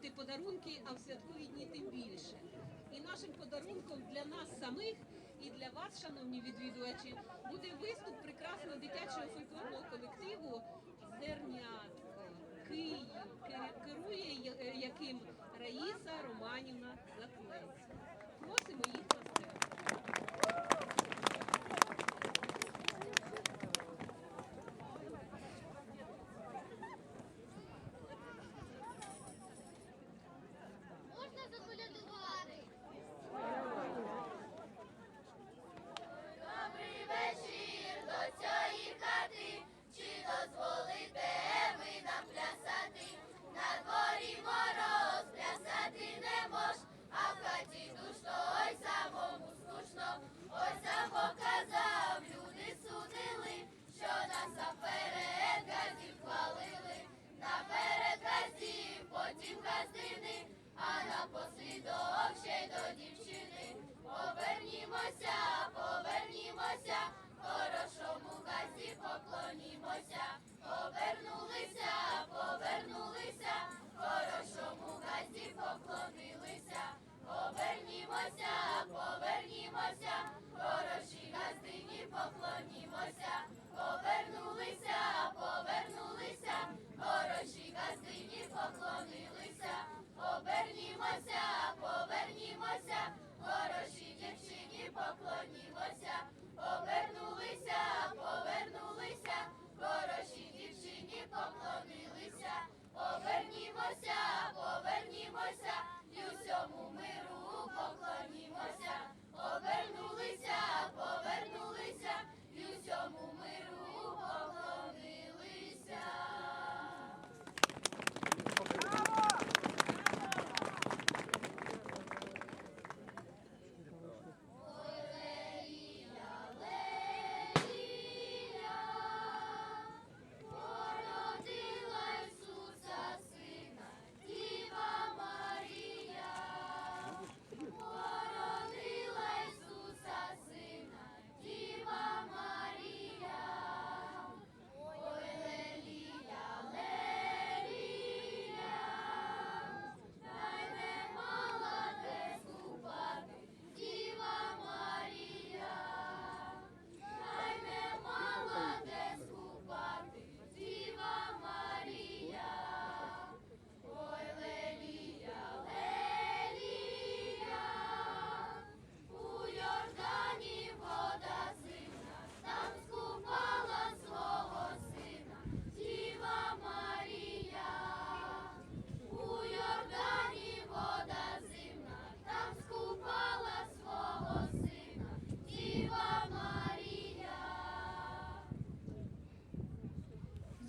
приносити подарунки, а в святкові дні тим більше. І нашим подарунком для нас самих і для вас, шановні відвідувачі, буде виступ прекрасного дитячого фольклорного колективу Зернятко Київ, керує яким Раїса Романівна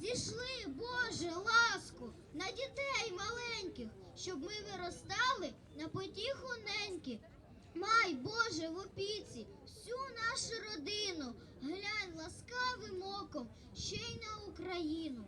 зійшли, Боже, ласку на дітей маленьких, щоб ми виростали на потіху неньки. Май, Боже, в опіці всю нашу родину, глянь ласкавим оком ще й на Україну.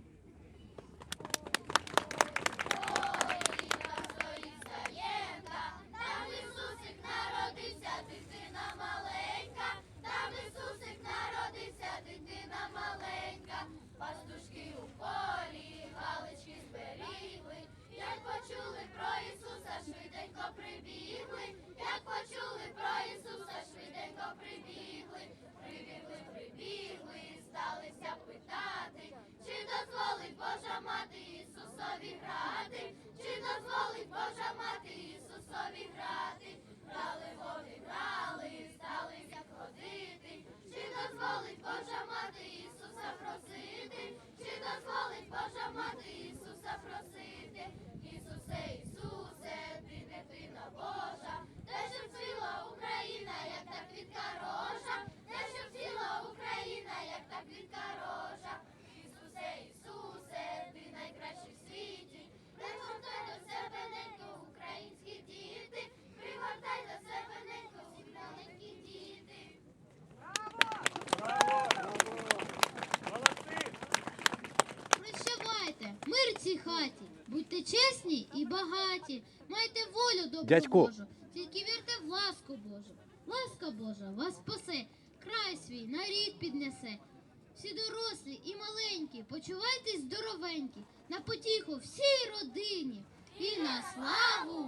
хаті. Будьте чесні і багаті, майте волю добру Дядько. Божу, тільки вірте в ласку Божу. Ласка Божа вас спасе, край свій на рід піднесе. Всі дорослі і маленькі, почувайтесь здоровенькі, на потіху всій родині і на славу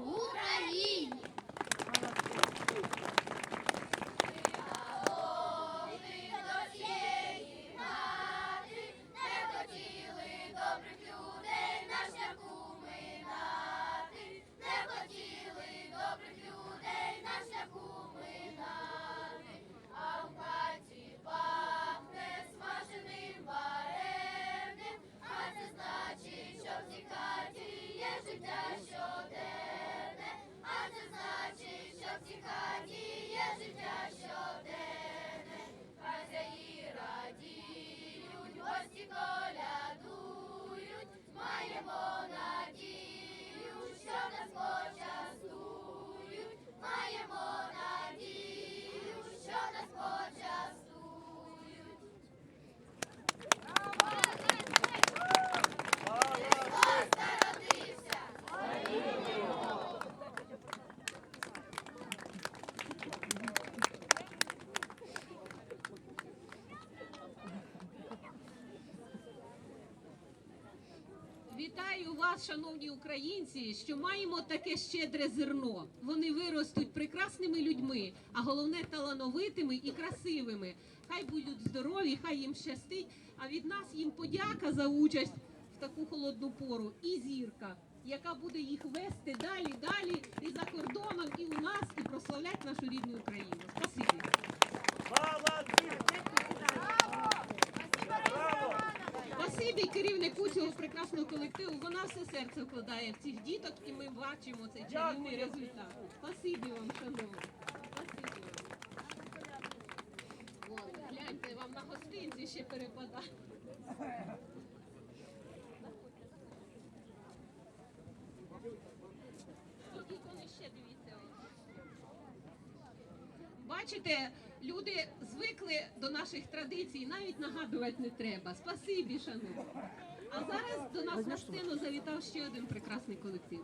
Вітаю вас, шановні українці, що маємо таке щедре зерно. Вони виростуть прекрасними людьми, а головне талановитими і красивими. Хай будуть здорові, хай їм щастить. А від нас їм подяка за участь в таку холодну пору і зірка, яка буде їх вести далі, далі і за кордоном, і у нас, і прославлять нашу рідну Україну. Спасибі. Спасибі керівнику цього прекрасного колективу. Вона все серце вкладає в цих діток, і ми бачимо цей чарівний результат. Спасибі вам, шановні. Спасибі вам. Вон, гляньте, вам на гостинці ще перепадає. Тут ікони ще дивіться. Бачите, люди звикли до наших традицій, навіть нагадувати не треба. Спасибі, шановні. А зараз до нас на сцену завітав ще один прекрасний колектив.